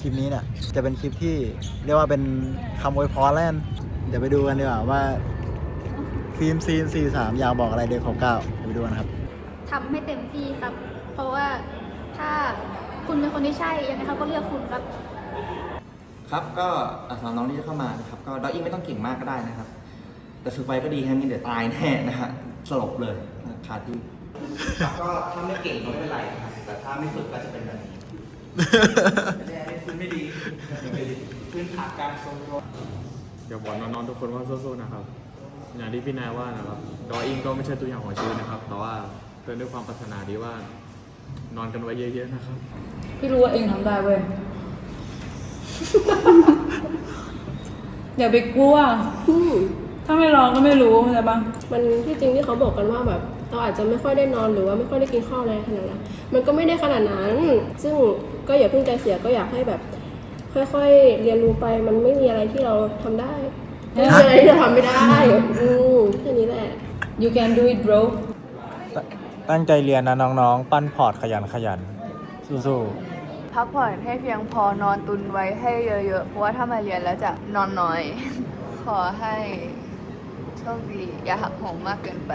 คลิปนี้เนี่ยจะเป็นคลิปที่เรียกว่าเป็นคำอวยพรแล้วกันเดี๋ยวไปดูกันดีกว่าว่าฟิล์มซีนสี่สามอยากบอกอะไรเด็กของเก้าเดี๋ยวไปดูกันครับทำให้เต็มที่ครับ เพราะว่าถ้าคุณเป็นคนที่ใช่ยังไงเขาก็เลือกคุณครับ ครับก็อะสำหรับน้องที่จะเข้ามานะครับก็ดออิ่งไม่ต้องเก่งมากก็ได้นะครับ แต่ฝึกไปก็ดีครับงั้นเดี๋ยวตายแน่นะฮะสลบเลยนะคาที่ครับก็ถ้าไม่เก่งก็ไม่เป็นไรครับแต่ถ้าไม่ฝึกก็จะเป็นแบบนี้ แน่ๆพื้นไม่ดีพื้นขาดการทรงตัวอยากบอกน้องๆทุกคนว่าสู้ๆนะครับ อย่างที่พี่นายว่านะครับดออิงก็ไม่ใช่ตัวอย่างของชีวิตนะครับ แต่ว่าเป็นด้วยความปรารถนาดีว่า นอนกันไว้เยอะๆนะครับ พี่รู้ว่าเองทำได้เว้ย อย่าไปกลัวถ้าไม่ลองก็ไม่รู้เข้าใจปะมันที่จริงที่เขาบอกกันว่าแบบเราอาจจะไม่ค่อยได้นอนหรือว่าไม่ค่อยได้กินข้าวอะไรขนาดนั้น มันก็ไม่ได้ขนาดนั้น ซึ่ง ก็อย่าเพิ่งใจเสียก็อยากให้แบบ ค่อยๆเรียนรู้ไปมันไม่มีอะไรที่เราทำได้ไม่มีอะไรที่เราทำไม่ได้อืมแค่นี้แหละ you can do it bro ตั้งใจเรียนนะน้องๆ ปั้นพอร์ตขยันขยันสู้พักผ่อนให้เพียงพอนอนตุนไว้ให้เยอะๆ เพราะว่าถ้ามาเรียนแล้วจะนอนน้อย ขอให้โชคดี อย่าหักโหมมากเกินไป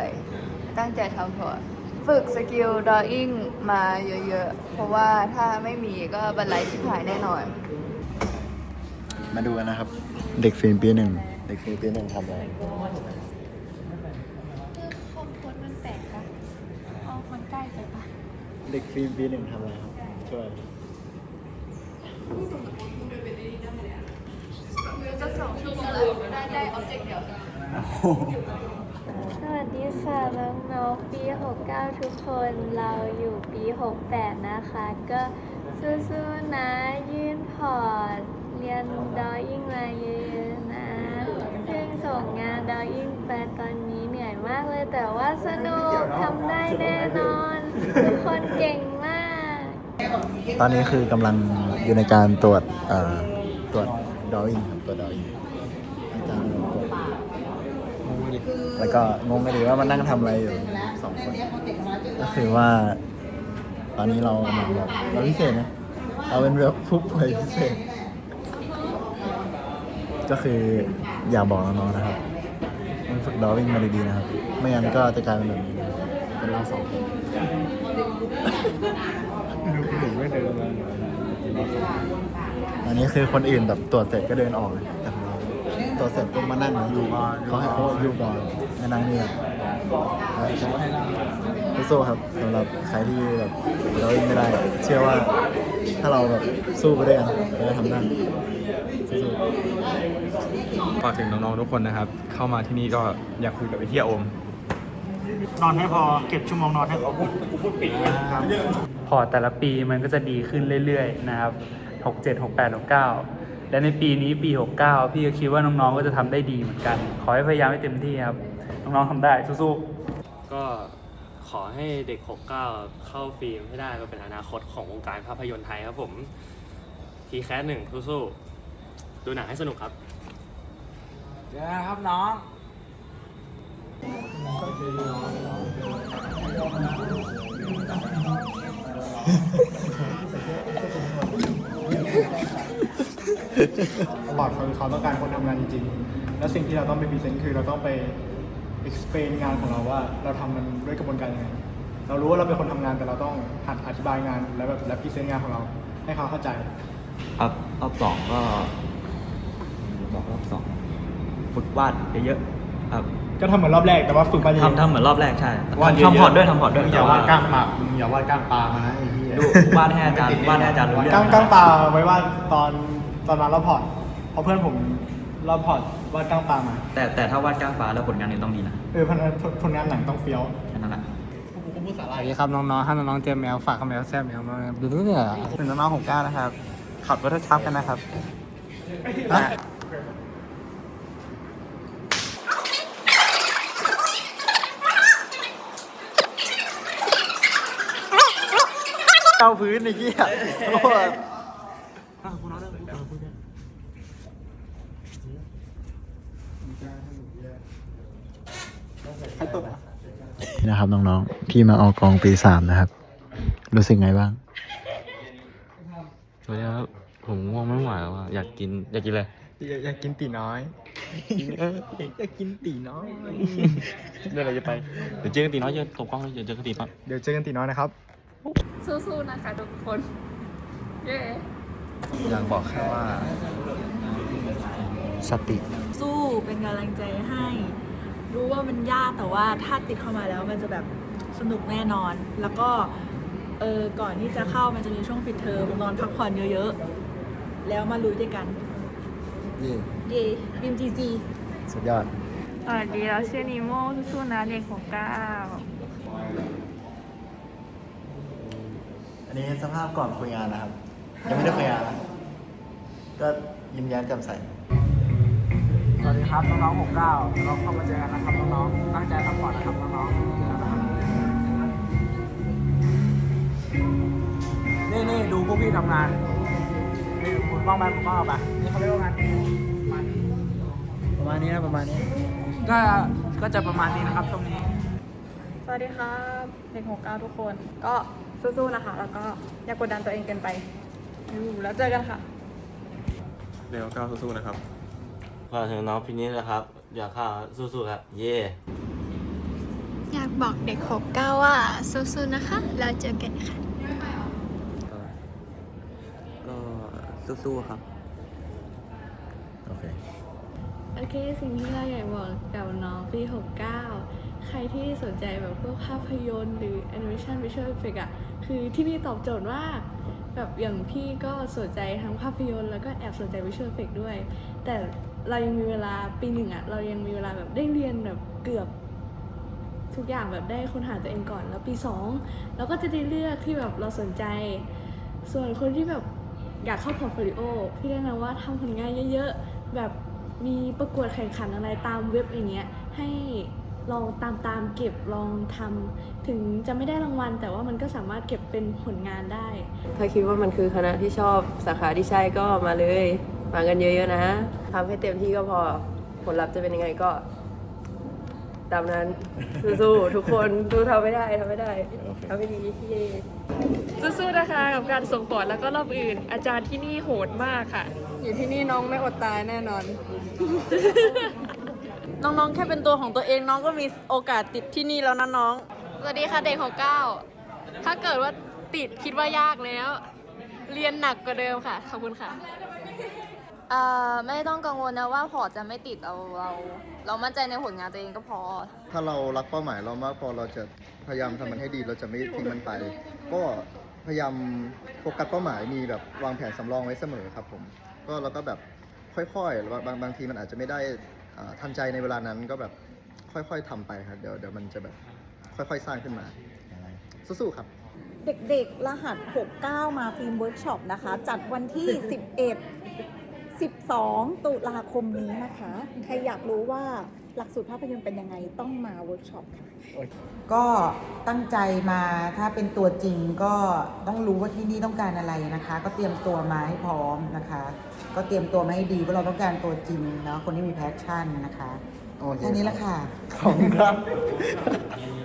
ตั้งใจทำพอร์ต ฝึกสกิลดออิ่งมาเยอะๆ เพราะว่าถ้าไม่มีก็บันไลชิบหายแน่นอนๆมาดูกันนะครับ เด็กฟิล์มปีหนึ่งเด็กฟิล์มปีหนึ่งทำอะไรคอมโพสมันแปลกปะเอามันใกล้ไปปะเด็กฟิล์มปีหนึ่งทำอะไรครับช่วยจะสองชั่วโมงแล้วได้ได้ออบเจกต์เดียว สวัสดีค่ะน้องๆปี 69 ทุกคนเราอยู่ปี 68 นะคะ ก็สู้ๆนะยื่นพอร์ตเรียนดอยิ่งมาเยอะๆนะเพิ่งส่งงานดอยิ่งไปตอนนี้เหนื่อยมากเลย แต่ว่าสนุกทำได้แน่นอน ทุกคนเก่งมาก ตอนนี้คือกำลังอยู่ในการตรวจเอ่อตรวจดออิงครับตรวจดออิงอาจารย์ตรวจ แล้วก็งงกันดีว่ามันนั่งทำอะไรอยู่สองคนก็คือว่า ตอนนี้เราเหมือนแบบเราพิเศษนะเราเป็นแบบผู้ป่วยพิเศษ ก็คืออย่าบอกน้องๆนะครับ มันฝึกดอวิ่งมาดีๆนะครับ ไม่งั้นก็จะกลายเป็นแบบนี้นะครับเป็นเราสองคนอันนี้คือคนอื่นแบบตรวจเสร็จก็เดินออกเลยแต่ของเราตรวจเสร็จก็มานั่งอยู่ก่อนเขาให้เขาอยู่ก่อนมานั่งนี่สู้ๆครับสำหรับใครที่แบบเราเองไม่ได้ เชื่อว่าถ้าเราแบบสู้ไปด้วยกันเราจะทำได้สู้ๆฝากถึงน้องๆทุกคนนะครับ เข้ามาที่นี่ก็อยากคุยกับไอเทียโอม นอนให้พอเก็บชั่วโมงนอนให้เขาพูดกูพูดปิดครับพอร์ตแต่ละปีมันก็จะดีขึ้นเรื่อยๆนะครับ 67 68 69 และในปีนี้ปี 69 พี่ก็คิดว่าน้องๆ ก็จะทำได้ดีเหมือนกัน ขอให้พยายามให้เต็มที่ครับ น้องๆทำได้สู้ๆ ก็ขอให้เด็ก 69 เข้าฟิล์มให้ได้ก็เป็นอนาคตของวงการภาพยนตร์ไทยครับผม ทีแคสหนึ่งสู้ๆ ดูหนังให้สนุกครับ เดี๋ยวนะครับน้อง บอร์ดเขาเขาต้องการคนทำงานจริงๆ แล้วสิ่งที่เราต้องไปพรีเซนต์คือเราต้องไป explain งานของเราว่าเราทำมันด้วยกระบวนการยังไง เรารู้ว่าเราเป็นคนทำงานแต่เราต้องหัดอธิบายงานและแบบและพรีเซนต์งานของเรา ให้เขาเข้าใจ ครับรอบสองก็บอกรอบสองฝึกวาดเยอะๆครับก็ทำเหมือนรอบแรกแต่ว่าฝึกมาเยอะ ทำทำเหมือนรอบแรกใช่วาดเยอะๆทำพอร์ตด้วยทำพอร์ตด้วยมึงอย่าวาดก้างปากมึงอย่าวาดก้างปลามานะไอ้เหี้ยดูวาดให้อาจารย์วาดให้อาจารย์รู้เรื่อง ก้างก้างปลาไว้วาดตอน ตอนมารอบพอร์ตเพราะเพื่อนผมรอบพอร์ตวาดก้างปลามา แต่แต่ถ้าวาดก้างฟ้าแล้วผลงานนี้ต้องดีนะเออผลงานผลงานหนังต้องเฟี้ยวแค่นั้นแหละสวัสดีครับน้องๆถ้าน้องๆเจอแมวฝากคำแมวแซ่บแมวมาดูดูเนี่ยถึงน้องๆของก้านะครับ ขับรถทับกันนะครับฮะเอาพื้นไอ้เหี้ยโอ้โห นี่นะครับน้องๆที่มาออกกองปีสามนะครับ รู้สึกไงบ้างสวัสดีครับผมง่วงไม่ไหวแล้วอะอยากกินอยากกินอะไรอยากอยากกินตีน้อยอยากกินตีน้อยเดี๋ยวเราจะไปเดี๋ยวเจอกันตีน้อยเจอตกกล้องแล้วเดี๋ยวเจอกันตีปั๊บเดี๋ยวเจอกันตีน้อยนะครับ สู้ๆนะคะทุกคนเย้อยากบอกแค่ว่า สติ สู้เป็นกำลังใจให้ รู้ว่ามันยากแต่ว่าถ้าติดเข้ามาแล้วมันจะแบบสนุกแน่นอน แล้วก็เออก่อนที่จะเข้ามันจะมีช่วงปิดเทอมนอนพักผ่อนเยอะๆ แล้วมาลุยด้วยกันเย่เย่บิมจีจีสุดยอดสวัสดีเราชื่อนิโมสู้ๆนะเด็กของเก้าอันนี้สภาพก่อนคุยงานนะครับ ยังไม่ได้คุยงานนะก็ยิ้มแย้มแจ่มใส สวัสดีครับน้องๆ69เราเข้ามาเจอกันนะครับน้องๆตั้งใจพักผ่อนนะครับน้องๆนี่นี่ดูพวกพี่ทำงานนี่คุณบ้องไปคุณบ้องเอาไปนี่เขาเรียกว่างานประมาณนี้ประมาณนี้นะประมาณนี้ ก็ก็จะประมาณนี้นะครับช่วงนี้ สวัสดีครับเด็กของเก้าทุกคน ก็สู้ๆนะคะ แล้วก็อย่ากดดันตัวเองเกินไปอยู่แล้วเจอกันค่ะ เดี๋ยวก้าวสู้ๆนะครับ ฝากถึงน้องพี่นี้นะครับ อยากข้าวสู้ๆครับ เย่อยากบอกเด็กหกเก้าว่าสู้ๆนะคะแล้วเจอกันค่ะ ก็สู้ๆครับ โอเค โอเค สิ่งที่เราอยากบอกกับน้องปี 69 ใครที่สนใจแบบพวกภาพยนตร์หรือ animation visual effect อะคือที่นี่ตอบโจทย์ว่า แบบอย่างพี่ก็สนใจทั้งภาพยนตร์แล้วก็แอบสนใจ visual effect ด้วย แต่เรายังมีเวลาปีหนึ่งอะเรายังมีเวลาแบบได้เรียนแบบเกือบทุกอย่างแบบได้ค้นหาตัวเองก่อนแล้วปีสองเราก็จะได้เลือกที่แบบเราสนใจ ส่วนคนที่แบบอยากเข้าพอร์ตโฟลิโอพี่แนะนำว่าทำผลงานเยอะๆแบบมีประกวดแข่งขันอะไรตามเว็บอย่างเงี้ยให้ ลองตามตามๆเก็บลองทำถึงจะไม่ได้รางวัล แต่ว่ามันก็สามารถเก็บเป็นผลงานได้ ถ้าคิดว่ามันคือคณะที่ชอบสาขาที่ใช่ก็มาเลย มากันเยอะๆนะทำให้เต็มที่ก็พอผลลัพธ์จะเป็นยังไงก็ ตามนั้นสู้ๆทุกคนดูทำไม่ได้ทำไม่ได้ทำไม่ดีเย้สู้ๆนะคะกับการส่งปอดแล้วก็รอบอื่น อาจารย์ที่นี่โหดมากค่ะ อยู่ที่นี่น้องไม่อดตายแน่นอน น้องๆ แค่เป็นตัวของตัวเองน้องก็มีโอกาสติดที่นี่แล้วนะน้อง สวัสดีค่ะเด็กของเก้าถ้าเกิดว่าติดคิดว่ายากแล้ว เรียนหนักกว่าเดิมค่ะ ขอบคุณค่ะอ่าไม่ต้องกังวลนะว่าพอร์ตจะไม่ติดเราเรา เรามั่นใจในผลงานตัวเองก็พอ ถ้าเรารักเป้าหมายเรามากพอเราจะพยายามทำมันให้ดีเราจะไม่ทิ้งมันไป ก็พยายามโฟกัสเป้าหมายมีแบบวางแผนสำรองไว้เสมอครับผม ก็เราก็แบบค่อยๆหรือว่าบางบางทีมันอาจจะไม่ได้ อ่าทันใจในเวลานั้นก็แบบค่อยๆทำไปครับเดี๋ยวเดี๋ยวมันจะแบบค่อยๆสร้างขึ้นมาสู้ๆครับ เด็กๆรหัส 69 มาฟิล์มเวิร์กช็อปนะคะ จัดวันที่ 11 12 ตุลาคมนี้นะคะ ใครอยากรู้ว่า หลักสูตรภาพยนตร์เป็นยังไงต้องมาเวิร์กช็อปค่ะ ก็ตั้งใจมาถ้าเป็นตัวจริงก็ต้องรู้ว่าที่นี่ต้องการอะไรนะคะ ก็เตรียมตัวมาให้พร้อมนะคะ ก็เตรียมตัวมาให้ดีเพราะเราต้องการตัวจริงเนาะคนที่มีแพชชั่นนะคะโอเคแค่นี้แหละค่ะ ขอบคุณครับ